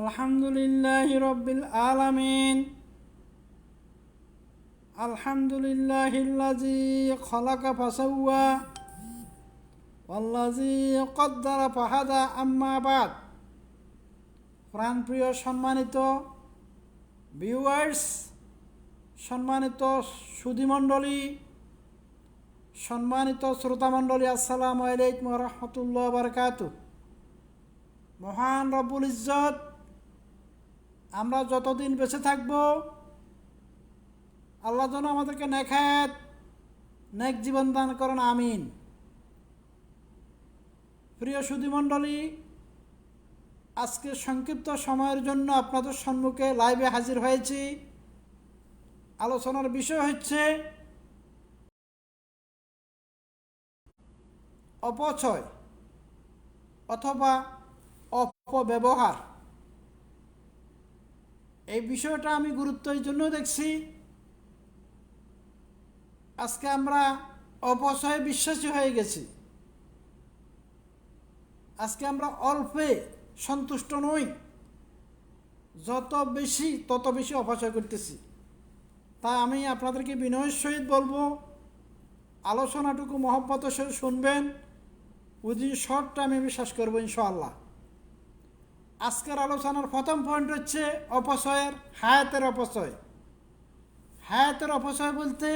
আলহামদুলিল্লাহ রব্বিল আলমিন। আলহামদুলিল্লাহ খলাকা ফাসাউয়া ওয়াল্লাজি কদ্দারা ফাহাদা আম্মাবাদ প্রাণপ্রিয় সম্মানিত ভিউয়ার্স সম্মানিত সুদীমণ্ডলী সম্মানিত শ্রোতামণ্ডলী, আসসালামু আলাইকুম রহমতুল্লাহ বারকাত মহান রব্বুল ইজত আমরা যতদিন বেঁচে থাকব, আল্লাহ যেন আমাদেরকে নেখাত নেক জীবন দান করেন, আমিন। প্রিয় সুধীমণ্ডলী, আজকে সংক্ষিপ্ত সময়ের জন্য আপনাদের সম্মুখে লাইভে হাজির হয়েছি। আলোচনার বিষয় হচ্ছে অপচয় অথবা অপব্যবহার। এই বিষয়টা আমি গুরুত্ব এই জন্য দেখছি। আজকে আমরা অপচয়ে বিশ্বাসী হয়ে গেছি। আজকে আমরা অল্পে সন্তুষ্ট নই। যত বেশি, তত বেশি অপচয় করতেছি। তাই আমি আপনাদেরকে বিনয়ের সহিত বলব, আলোচনাটুকু মহব্বতের সহিত শুনবেন। উইদিন শর্ট টাইমে আমি শেষ করব ইনশাআল্লাহ। আজকের আলোচনার প্রথম পয়েন্ট হচ্ছে অপচয়ের, হায়াতের অপচয়। হায়াতের অপচয় বলতে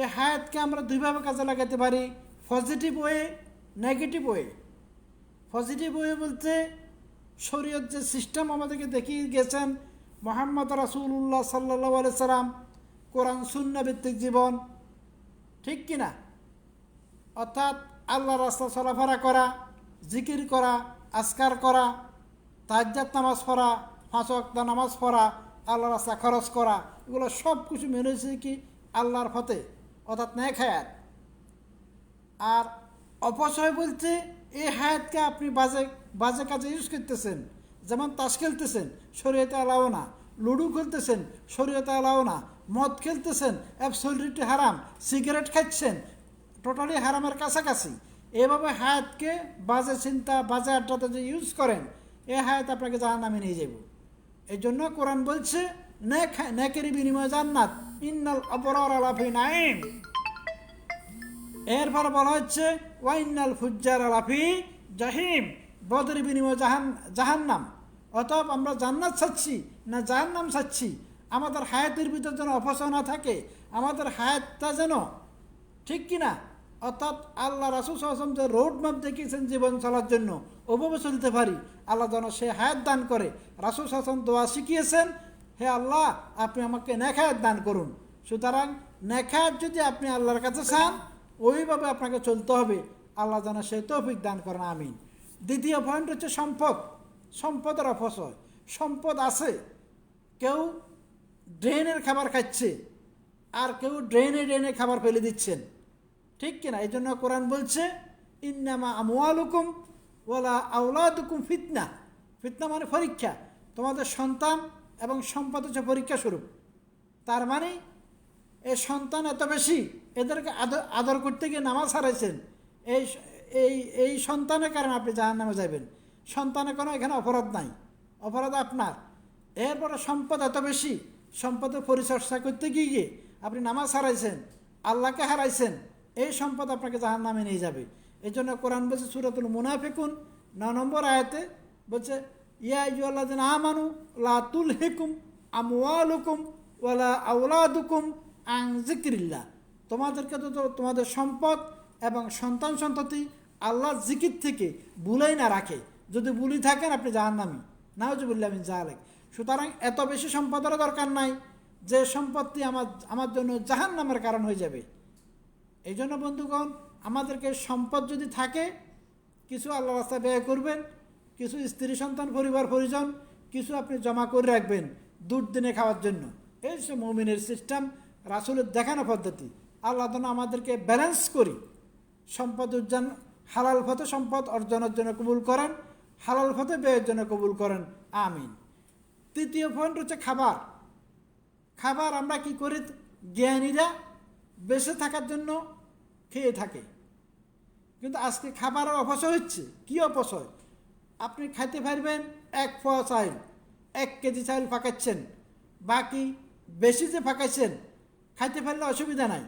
এই হায়াতকে আমরা দুইভাবে কাজে লাগাতে পারি positive way negative way positive way বলতে শরীয়ত যে সিস্টেম আমাদেরকে দেখিয়ে গেছেন, মোহাম্মদ রাসুল্লাহ সাল্লাহ আলি সাল্লাম, কোরআন শূন্য ভিত্তিক জীবন, ঠিক কিনা? অর্থাৎ আল্লাহ রাস্তা চলাফেরা করা, জিকির করা আস্কার করা তাজ্জাত নামাজ পড়া অক্ত নামাজ পড়া আল্লাহ রাস্তা খরচ করা, এগুলো সব কিছু মেনেছে কি আল্লাহর ফতে অর্থাৎ ন্যাক হায়াত। আর অপচয় বলতে এই হায়াতকে আপনি বাজে বাজে কাজে ইউজ করতেছেন, যেমন তাস খেলতেছেন, শরীয়তে এলাও না। লুডু খেলতেছেন, শরীয়তে এলাও না। মদ খেলতেছেন অ্যাবসলিটি হারাম। সিগারেট খাচ্ছেন টোটালি হারামের কাছাকাছি। এভাবে হায়াতকে বাজে চিন্তা, বাজে আড্ডাতে যে ইউজ করেন, এ হায়াত আপনাকে জাহান নামে নিয়ে যাব এই জন্য কোরআন বলছে, নেক নেকের বিনিময় জান্নাত। ইন্নাল অপরার আলাফি নাইম এরপর বলা হচ্ছে ওয়াইনাল ফুজ্জার আলাফি জাহিম। বদের বিনিময় জাহান জাহান্নাম। অতএব আমরা জান্নাত চাচ্ছি না জাহান্নাম চাচ্ছি? আমাদের হায়াতের ভিতর যেন অপচয় না থাকে, আমাদের হায়াতটা যেন ঠিক কিনা? অর্থাৎ আল্লাহ রাসুল আসলাম যে রোড ম্যাপ দেখিয়েছেন জীবন চলার জন্য, ওভাবে চলতে পারি। আল্লাহ যেন সে হায়াত দান করে। রাসুল আসলাম দোয়া শিখিয়েছেন, হে আল্লাহ, আপনি আমাকে নেখায়াত দান করুন। সুতরাং নেখায়াত যদি আপনি আল্লাহর কাছে চান, ওইভাবে আপনাকে চলতে হবে। আল্লাহ যেন সে তৌফিক দান করেন, আমিন। দ্বিতীয় পয়েন্ট হচ্ছে সম্পদ। সম্পদের অপচয়। সম্পদ আছে। কেউ ড্রেনের খাবার খাচ্ছে, আর কেউ ড্রেনে ড্রেনে খাবার ফেলে দিচ্ছেন। ঠিক কিনা? এই জন্য কোরআন বলছে, ইন্নামা আমওয়ালুকুম ওলা আউলাদুকুম ফিতনা। ফিতনা মানে পরীক্ষা। তোমাদের সন্তান এবং সম্পদ হচ্ছে পরীক্ষা স্বরূপ। তার মানে এই সন্তান এত বেশি, এদেরকে আদর আদর করতে গিয়ে নামাজ হারাইছেন। এই এই এই সন্তানের কারণে আপনি জাহান নামে যাবেন সন্তানের কোনো এখানে অপরাধ নাই। অপরাধ আপনার। এরপরে সম্পদ এত বেশি, সম্পদের পরিচর্যা করতে গিয়ে গিয়ে আপনি নামাজ হারাইছেন, আল্লাহকে হারাইছেন এই সম্পদ আপনাকে জাহান নামে নিয়ে যাবে। এই জন্য কোরআন বলছে সুরতুল মুনাফিকুন, ন নম্বর আয়াতে বলছে, ইয়া ইউল্লাহ আমানু লাতুল হেকুম আমওয়ালুকুম ওয়ালা আউলাদুকুম আং জিকিরিল্লা তোমাদেরকে তো তোমাদের সম্পদ এবং সন্তান সন্ততি আল্লাহ জিকির থেকে ভুলেই না রাখে। যদি ভুলি থাকেন আপনি জাহান নামি মিন জাহালেক সুতরাং এত বেশি সম্পদেরও দরকার নাই যে সম্পত্তি আমার আমার জন্য জাহান নামের কারণ হয়ে যাবে। এই জন্য বন্ধুগণ, আমাদেরকে সম্পদ যদি থাকে, কিছু আল্লাহ রাস্তায় ব্যয় করবেন, কিছু স্ত্রী সন্তান, পরিবার, পরিজন, কিছু আপনি জমা করে রাখবেন দুর্দিনে খাওয়ার জন্য। এই সে মমিনের সিস্টেম রাসুলের দেখানো পদ্ধতি, আল্লাহ যেন আমাদেরকে ব্যালেন্স করি, সম্পদ উজ্জান হালাল পথে সম্পদ অর্জনের জন্য কবুল করেন, হালাল পথে ব্যয়ের জন্য কবুল করেন। আমিন। তৃতীয় পয়েন্ট হচ্ছে খাবার। খাবার আমরা কি করি? জ্ঞানীরা বেঁচে থাকার জন্য খেয়ে থাকে। কিন্তু আজকে খাবারের অপচয় হচ্ছে। কি অপচয়? আপনি খাইতে পারবেন এক পোয়া চাইল, এক কেজি চাইল ফাঁকাচ্ছেন। বাকি বেশি যে ফাঁকাইছেন, খাইতে পারলে অসুবিধা নাই।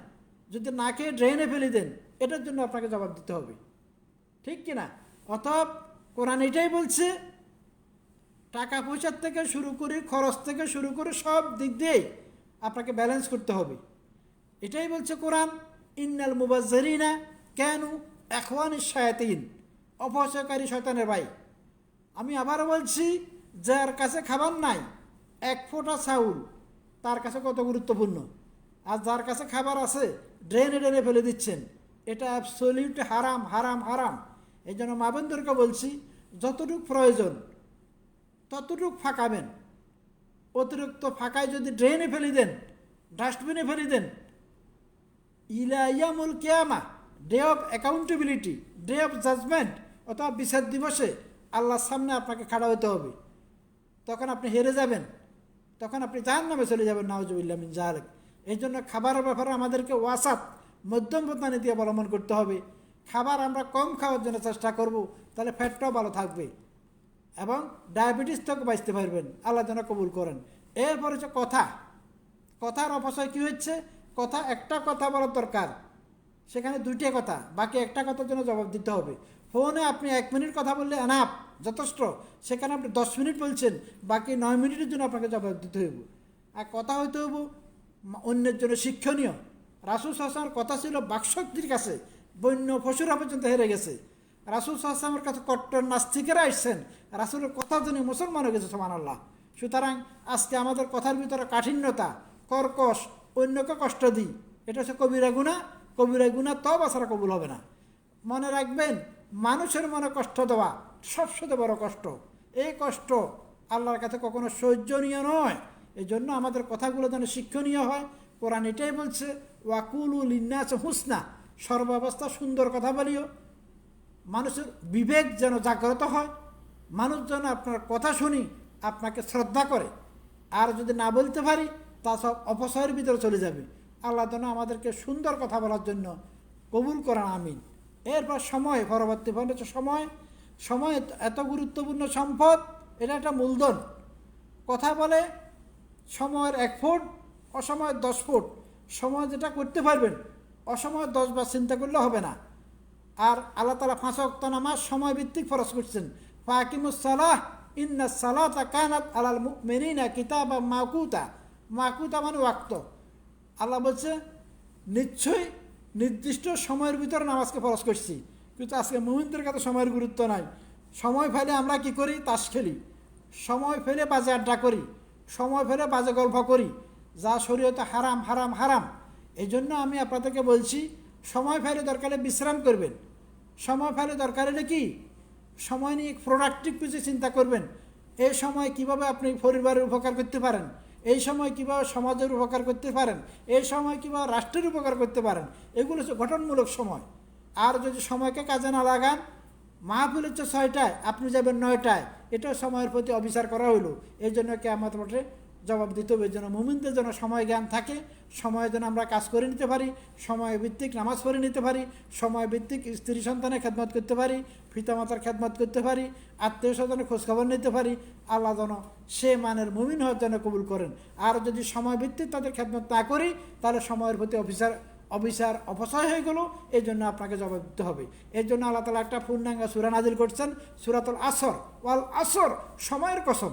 যদি না খেয়ে ড্রেনে ফেলে দেন, এটার জন্য আপনাকে জবাব দিতে হবে। ঠিক কিনা অতএব কোরআন এটাই বলছে, টাকা পয়সার থেকে শুরু করে খরচ থেকে শুরু করে সব দিক দিয়েই আপনাকে ব্যালেন্স করতে হবে। এটাই বলছে কোরআন, ইন্নাল মুবাজ্জারিনা কেন এখওয়ান শায়াতিন। অপচয়কারী শয়তানের ভাই। আমি আবারও বলছি, যার কাছে খাবার নাই, এক ফোঁটা চাউল, তার কাছে কত গুরুত্বপূর্ণ? আর যার কাছে খাবার আছে, ড্রেনে ড্রেনে ফেলে দিচ্ছেন। এটা অ্যাবসলিউট হারাম হারাম হারাম। এই জন্য মা বোনদেরকে বলছি, যতটুকু প্রয়োজন, ততটুক ফাঁকাবেন। অতিরিক্ত ফাঁকায় যদি ড্রেনে ফেলে দেন, ডাস্টবিনে ফেলে দেন ইলাইয়ামুল কেয়ামা day of accountability day of judgement অথবা বিচার দিবসে আল্লাহর সামনে আপনাকে খাড়া হতে হবে। তখন আপনি হেরে যাবেন। তখন আপনি জাহান নামে চলে যাবেন নওয়াজুবিল্লা মিন জাহালেক এই জন্য খাবারের ব্যাপারে আমাদেরকে ওয়াসাত মধ্যম পন্থা নীতি অবলম্বন করতে হবে। খাবার আমরা কম খাওয়ার জন্য চেষ্টা করব, তাহলে ফ্যাটটাও ভালো থাকবে। এবং ডায়াবেটিস থেকে বাঁচতে পারবেন, আল্লাহ যেন কবুল করেন। এরপর হচ্ছে কথা। কথার অপচয় কী হচ্ছে? কথা, একটা কথা বলার দরকার। সেখানে দুইটা কথা, বাকি একটা কথার জন্য জবাব দিতে হবে। ফোনে আপনি এক মিনিট কথা বললে এনাপ যথেষ্ট। সেখানে আপনি দশ মিনিট বলছেন, বাকি নয় মিনিটের জন্য আপনাকে জবাব দিতে হইব। আর কথা হইতে হইব অন্যের জন্য শিক্ষণীয়। রাসুল হাসানের কথা ছিল বাকশক্তির কাছে, বন্য পশুরা পর্যন্ত হেরে গেছে। রাসুল সাহসামের কাছে কট্টর নাস্তিকেরা এসছেন। রাসুলের কথা জন্য মুসলমান হয়ে গেছে সমান আল্লাহ সুতরাং আজকে আমাদের কথার ভিতরে কাঠিন্যতা, কর্কশ অন্যকে কষ্ট দিই। এটা হচ্ছে কবিরা গুণা কবিরা গুণা তব আসারা কবুল হবে না। মনে রাখবেন, মানুষের মনে কষ্ট দেওয়া সবচেয়ে বড় কষ্ট। এই কষ্ট আল্লাহর কাছে কখনো সহ্যনীয় নয়। এই জন্য আমাদের কথাগুলো যেন শিক্ষণীয় হয়। কোরআন এটাই বলছে ওয়াকুলুল ইন্নাস হুসনা। সর্বাবস্থা সুন্দর কথা বলিও। মানুষের বিবেক যেন জাগ্রত হয়। মানুষ যেন আপনার কথা শুনি, আপনাকে শ্রদ্ধা করে। আর যদি না বলতে পারি তা সব অপসয়ের ভিতরে চলে যাবে। আল্লাহ যেন আমাদেরকে সুন্দর কথা বলার জন্য কবুল করেন, আমিন। এরপর সময়, পরবর্তী হচ্ছে সময়। সময় এত গুরুত্বপূর্ণ সম্পদ, এটা একটা মূলধন। কথা বলে সময়ের এক ফুট, অসময়ের দশ ফুট। সময় যেটা করতে পারবেন অসময় দশ বার চিন্তা করলে হবে না। আর আল্লাহ তালা অক্ত নামাজ সময় ভিত্তিক ফরজ করছেন। ফাকিমুসালাহ ইন্না সালাতা কানাত আলাল মেরিনা কিতাব মাকুতা। মাকুতা মানে ওয়াক্ত আল্লাহ বলছে, নিশ্চয়ই নির্দিষ্ট সময়ের ভিতরে নামাজকে ফরজ করছি। কিন্তু আজকে মোহিনদের কাছে সময়ের গুরুত্ব নাই। সময় ফেলে আমরা কি করি? তাস খেলি। সময় ফেলে বাজে আড্ডা করি। সময় ফেলে বাজে গল্প করি। যা শরীয়তে হারাম হারাম হারাম। এই জন্য আমি আপনাদেরকে বলছি, সময় ফেলে দরকারে বিশ্রাম করবেন। সময় ফেলে দরকার হলে কি? সময় নিয়ে প্রোডাক্টিভ কিছু চিন্তা করবেন। এই সময় কীভাবে আপনি পরিবারের উপকার করতে পারেন? এই সময় কীভাবে সমাজের উপকার করতে পারেন, এই সময় কীভাবে রাষ্ট্রের উপকার করতে পারেন, এগুলো হচ্ছে গঠনমূলক সময়। আর যদি সময়কে কাজে না লাগান, মাহফিল হচ্ছে ছয়টায়, আপনি যাবেন নয়টায়। এটাও সময়ের প্রতি অবিচার করা হইল। এই জন্য কে আমার জবাব দিতে হবে জন্য মুমিনদের যেন সময় জ্ঞান থাকে, সময় যেন আমরা কাজ করে নিতে পারি, সময় ভিত্তিক নামাজ পড়ে নিতে পারি, সময় ভিত্তিক স্ত্রী সন্তানের খেদমত করতে পারি, পিতামাতার খেদমত করতে পারি, আত্মীয় স্বজনের খোঁজখবর নিতে পারি, আল্লাহ যেন সে মানের মুমিন হওয়ার জন্য কবুল করেন। আর যদি সময় ভিত্তিক তাদের খেদমত না করি, তাহলে সময়ের প্রতি অফিসার অবিচার অপচয় হয়ে গেল এই জন্য আপনাকে জবাব দিতে হবে। এই জন্য আল্লাহ তালা একটা পূর্ণাঙ্গা সুরা নাজিল করছেন, সুরাতুল আসর। ওয়াল আসর, সময়ের কসম।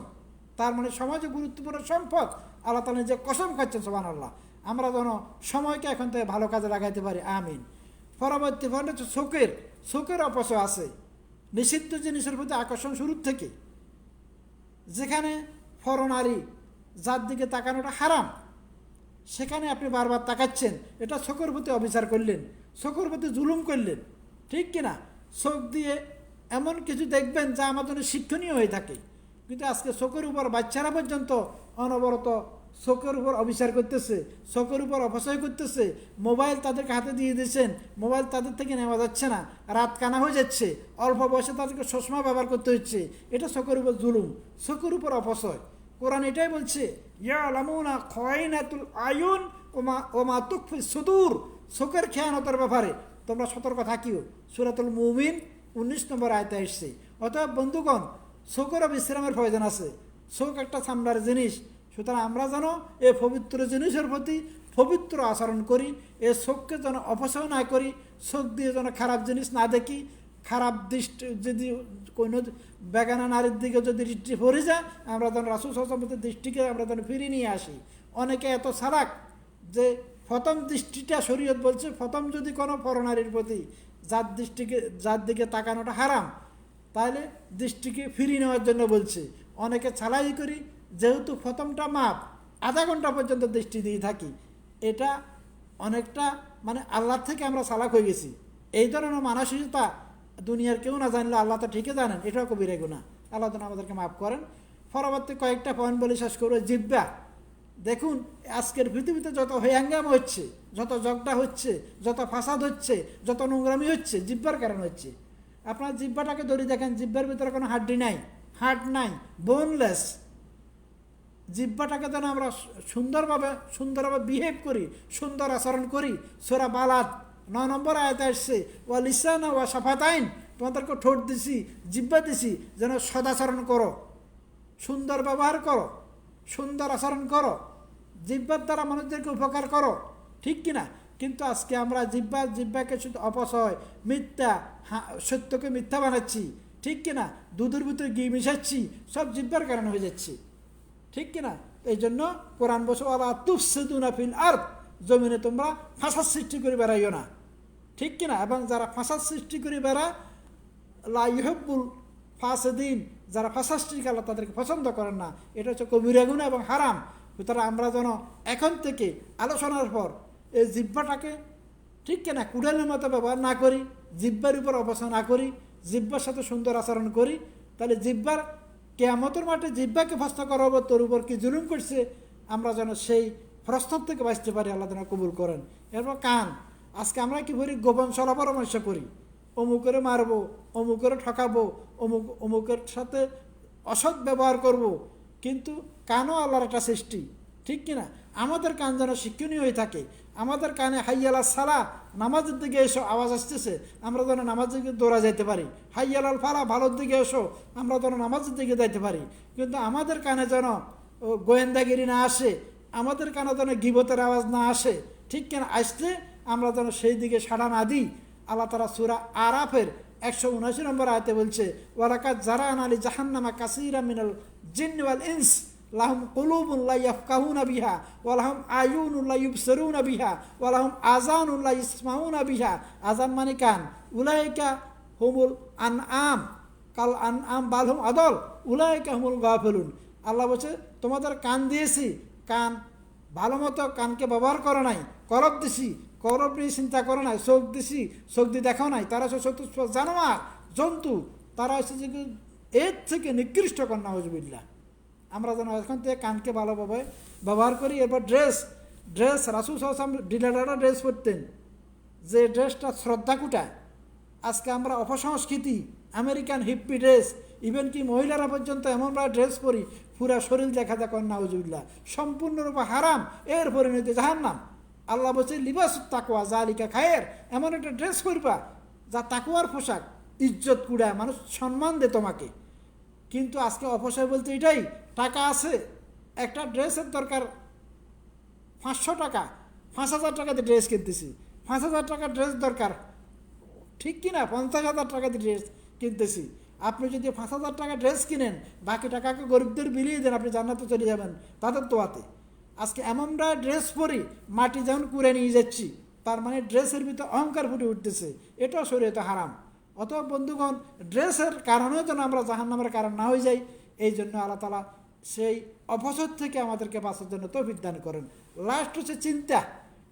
তার মানে সমাজে গুরুত্বপূর্ণ সম্পদ। আল্লাহ তালা যে কসম খাচ্ছেন সোমান আল্লাহ আমরা যেন সময়কে এখন থেকে ভালো কাজে লাগাইতে পারি, আমিন। পরবর্তী ফল হচ্ছে শোকের শোকের অপচয় আছে। নিষিদ্ধ জিনিসের প্রতি আকর্ষণ শুরুর থেকে। যেখানে ফরনারী যার দিকে তাকানোটা হারাম, সেখানে আপনি বারবার তাকাচ্ছেন, এটা চোখের প্রতি অবিচার করলেন চোখের প্রতি জুলুম করলেন, ঠিক কিনা? শোক দিয়ে এমন কিছু দেখবেন যা আমার জন্য শিক্ষণীয় হয়ে থাকে। কিন্তু আজকে চোখের উপর বাচ্চারা পর্যন্ত অনবরত চোখের উপর অবিচার করতেছে চোখের উপর অপচয় করতেছে, মোবাইল তাদেরকে হাতে দিয়ে দিয়েছেন, মোবাইল তাদের থেকে নেওয়া যাচ্ছে না, রাত কানা হয়ে যাচ্ছে, অল্প বয়সে তাদেরকে চশমা ব্যবহার করতে হচ্ছে, এটা চোখের উপর জুলুম চোখের উপর অপচয়। কোরআন এটাই বলছে ইয়া আয়ুন ওমা সুদূর। চোখের খেয়ানতের ব্যাপারে তোমরা সতর্ক থাকিও। সুরাতুল মুমিন উনিশ নম্বর আয়তে এসছে। অতএব বন্ধুগণ শোকেরও বিশ্রামের প্রয়োজন আছে। শোক একটা চামড়ার জিনিস। সুতরাং আমরা যেন এই পবিত্র জিনিসের প্রতি পবিত্র আচরণ করি এ শোককে যেন অপচয় না করি, শোক দিয়ে যেন খারাপ জিনিস না দেখি, খারাপ দৃষ্টি যদি কোনো বেগানা নারীর দিকে যদি দৃষ্টি পড়ে যায়, আমরা যেন রাসুল সসম্পতির দৃষ্টিকে আমরা যেন ফিরিয়ে নিয়ে আসি। অনেকে এত সারাক যে প্রথম দৃষ্টিটা শরীয়ত বলছে, প্রথম যদি কোনো পরনারীর প্রতি যার দৃষ্টিকে যার দিকে তাকানোটা হারাম তাহলে দৃষ্টিকে ফিরিয়ে নেওয়ার জন্য বলছে, অনেকে ছালাই করি, যেহেতু প্রথমটা মাপ, আধা ঘণ্টা পর্যন্ত দৃষ্টি দিয়ে থাকি। এটা অনেকটা মানে আল্লাহ থেকে আমরা চালাক হয়ে গেছি। এই ধরনের মানসিকতা দুনিয়ার কেউ না জানলে আল্লাহ তো ঠিকই জানেন, এটাও কবিরে গুণা আল্লাহ যেন আমাদেরকে মাফ করেন। পরবর্তী কয়েকটা পয়েন্ট বলে শেষ করব, জিব্বা। দেখুন, আজকের পৃথিবীতে যত হয়াঙ্গাম হচ্ছে, যত জগটা হচ্ছে, যত ফাসাদ হচ্ছে, যত নোংরামি হচ্ছে, জিব্বার কারণ হচ্ছে। আপনার জিব্বাটাকে ধরে দেখেন জিব্বার ভিতরে কোনো হাড্ডি নাই হার্ট নাই বোনলেস জিব্বাটাকে যেন আমরা সুন্দরভাবে সুন্দরভাবে বিহেভ করি, সুন্দর আচরণ করি। সোরা বালাত নয় নম্বর আয়তে আসছে ও লিসান ও সাফাতাইন, তোমাদেরকে ঠোঁট দিছি জিব্বা দিছি, যেন সদাচরণ করো, সুন্দর ব্যবহার করো, সুন্দর আচরণ করো জিব্বার দ্বারা মানুষদেরকে উপকার করো, ঠিক কিনা? কিন্তু আজকে আমরা জিব্বা, জিব্বাকে শুধু অপচয়, মিথ্যা সত্যকে মিথ্যা বানাচ্ছি। ঠিক কিনা দুধের ভিতরে ঘি মিশাচ্ছি, সব জিব্বার কারণে হয়ে যাচ্ছে। ঠিক কিনা এই জন্য কোরআন বসে আলা তুফসিদুনা ফিল আরদ জমিনে তোমরা ফাঁসার সৃষ্টি করে বেড়াইও না। ঠিক কিনা এবং যারা ফাঁসার সৃষ্টি করে বেড়া, লা ইহব্বুল ফাসেদিন, যারা ফাঁসার সৃষ্টি আল্লাহ তাদেরকে পছন্দ করেন না, এটা হচ্ছে কবিরা গুণা এবং হারাম। সুতরাং আমরা যেন এখন থেকে আলোচনার পর এই জিব্বাটাকে ঠিক কিনা কুড়ালের মতো ব্যবহার না করি জিব্বার উপর অবসর না করি জিব্বার সাথে সুন্দর আচরণ করি, তাহলে জিব্বার কেয়ামতের মাঠে জিব্বাকে ফস্ত করা হবে, তোর উপর কি জুলুম করছে? আমরা যেন সেই প্রস্তাব থেকে বাঁচতে পারি, আল্লাহ যেন কবুল করেন। এরপর কান, আজকে আমরা কি করি? গোপন সলা পরামর্শ করি। অমুকের মারবো, অমুকের ঠকাবো, অমুক, অমুকের সাথে অসৎ ব্যবহার করব, কিন্তু কানও আল্লাহর একটা সৃষ্টি, ঠিক কিনা? আমাদের কান যেন শিক্ষণীয় হয়ে থাকে। আমাদের কানে হাইয়ালা সালা, নামাজের দিকে এসো, আওয়াজ আসতেছে, আমরা যেন নামাজের দিকে দৌড়া যেতে পারি। হাইয়ালাল ফালা, ভালোর দিকে এসো, আমরা যেন নামাজের দিকে যাইতে পারি। কিন্তু আমাদের কানে যেন গোয়েন্দাগিরি না আসে, আমাদের কানে যেন গিবতের আওয়াজ না আসে, ঠিক কেন আসলে আমরা যেন সেই দিকে সাড়া না দিই। আল্লাহ তারা সুরা আরাফের একশো উনআশি নম্বর আয়তে বলছে ওয়ারাকাত জারান আলী জাহান্নামা কাসিরা মিনাল জিন ওয়াল ইনস। লাহুম কুলুবুল্লাহ ইয়াফকাহুনা বিহা ওয়ালাহুম আয়ুনুল্লাহ ইউবসিরুনা বিহা ওয়ালাহুম আযানুল্লাহ ইসমাউনা বিহা আজান মানে কান উলাইকা হুমুল আন আম কাল আনআম বালহুম আদল উলাইকা হুমুল গাফিলুন আল্লাহ বলছে, তোমাদের কান দিয়েছি। কান ভালো মতো কানকে ব্যবহার করো নাই। করব দিছি। করব নিয়ে চিন্তা করো নাই। চোখ দিছি। চোখ দিয়ে দেখাও নাই। তারা হচ্ছে চতুষ্প জানোয়ার, জন্তু। তারা হচ্ছে যে এর থেকে নিকৃষ্ট কন্যা হজবিল্লা আমরা যেন এখন থেকে কানকে ভালোভাবে ব্যবহার করি। এরপর ড্রেস ড্রেস রাসুল সাহসাম ডিলাররা ড্রেস পরতেন। যে ড্রেসটা শ্রদ্ধা কুটায়। আজকে আমরা অপসংস্কৃতি আমেরিকান হিপ্পি ড্রেস ইভেন কি মহিলারা পর্যন্ত এমন এমনভাবে ড্রেস পরি, পুরা শরীর দেখা যায় কন্যা উজুল্লাহ সম্পূর্ণরূপে হারাম, এর পরিণতি জাহান্নাম। আল্লাহ বলছে লিবাস তাকুয়া জালিকা খায়ের। এমন একটা ড্রেস করবা যা তাকুয়ার পোশাক, ইজ্জত কুড়ায়, মানুষ সম্মান দে তোমাকে। কিন্তু আজকে অপচয় বলতে এটাই, টাকা আছে, একটা ড্রেসের দরকার, পাঁচশো টাকা, পাঁচ হাজার টাকাতে ড্রেস কিনতেছি, পাঁচ হাজার টাকার ড্রেস দরকার, ঠিক কি না পঞ্চাশ হাজার টাকা দিয়ে ড্রেস কিনতেছি, আপনি যদি পাঁচ হাজার টাকা ড্রেস কিনেন, বাকি টাকাকে গরিবদের বিলিয়ে দেন, আপনি জান্নাতে চলে যাবেন, তাদের তোয়াতে আজকে এমনটা ড্রেস পরি, মাটি যেমন কুড়ে নিয়ে যাচ্ছি, তার মানে ড্রেসের ভিতরে অহংকার ফুটে উঠতেছে, এটাও শরীয়তে হারাম। অথবা বন্ধুগণ, ড্রেসের কারণেও যেন আমরা জাহান্নামের কারণ না হয়ে যাই, এই জন্য আল্লাহ তালা সেই অপসর থেকে আমাদেরকে বাঁচার জন্য তৌফিক দান করেন। লাস্ট হচ্ছে চিন্তা।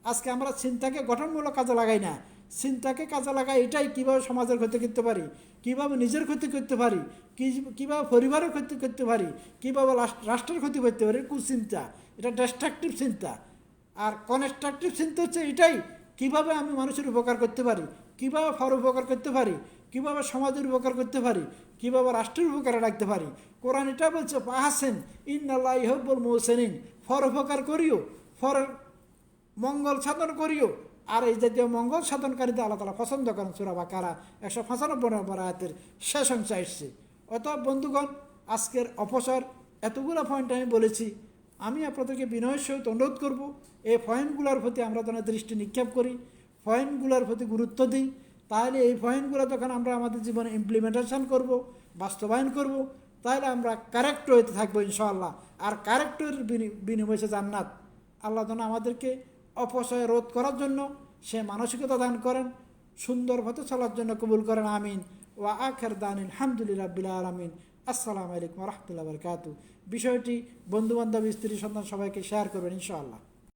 আজকে আমরা চিন্তাকে গঠনমূলক কাজে লাগাই না। চিন্তাকে কাজে লাগাই এটাই কীভাবে সমাজের ক্ষতি করতে পারি, কীভাবে নিজের ক্ষতি করতে পারি কীভাবে পরিবারের ক্ষতি করতে পারি, কীভাবে রাষ্ট্রের ক্ষতি করতে পারি কুচিন্তা এটা ডিস্ট্রাকটিভ চিন্তা। আর কনস্ট্রাকটিভ চিন্তা হচ্ছে এটাই, কীভাবে আমি মানুষের উপকার করতে পারি, কীভাবে ফর উপকার করতে পারি কীভাবে সমাজের উপকার করতে পারি? কীভাবে রাষ্ট্রের উপকারে রাখতে পারি? কোরআন এটা বলছে পাহাসেন ইন্নাল্লাহ ইহব্বুল মোহসেনিন। ফর উপকার করিও, ফর মঙ্গল সাধন করিও। আর এই জাতীয় মঙ্গল সাধনকারীদের আল্লাহ তালা পছন্দ করেন সুরা বাকারা, একশো পঁচানব্বই নম্বর আয়াতের শেষ অংশ এসছে অতএব বন্ধুগণ, আজকের অপসর এতগুলো পয়েন্ট আমি বলেছি। আমি আপনাদেরকে বিনয়ের সহিত অনুরোধ করব, এই পয়েন্টগুলোর প্রতি আমরা যেন দৃষ্টি নিক্ষেপ করি পয়েন্টগুলোর প্রতি গুরুত্ব দিই। তাহলে এই পয়েন্টগুলো যখন আমরা আমাদের জীবনে ইমপ্লিমেন্টেশন করব, বাস্তবায়ন করব, তাহলে আমরা কারেক্ট হইতে থাকব ইনশাআল্লাহ। আর কারেক্টের বিনিময়ে জান্নাত। আল্লাহ যেন আমাদেরকে অপচয় রোধ করার জন্য সে মানসিকতা দান করেন, সুন্দর পথে চলার জন্য কবুল করেন, আমিন। ওয়া আখের দান আলহামদুলিল্লাহ বিল আলমিন। আসসালামু আলাইকুম রহমতুল্লাহ বরকাতু বিষয়টি বন্ধুবান্ধব, স্ত্রী, সন্তান সবাইকে শেয়ার করবেন ইনশাআল্লাহ।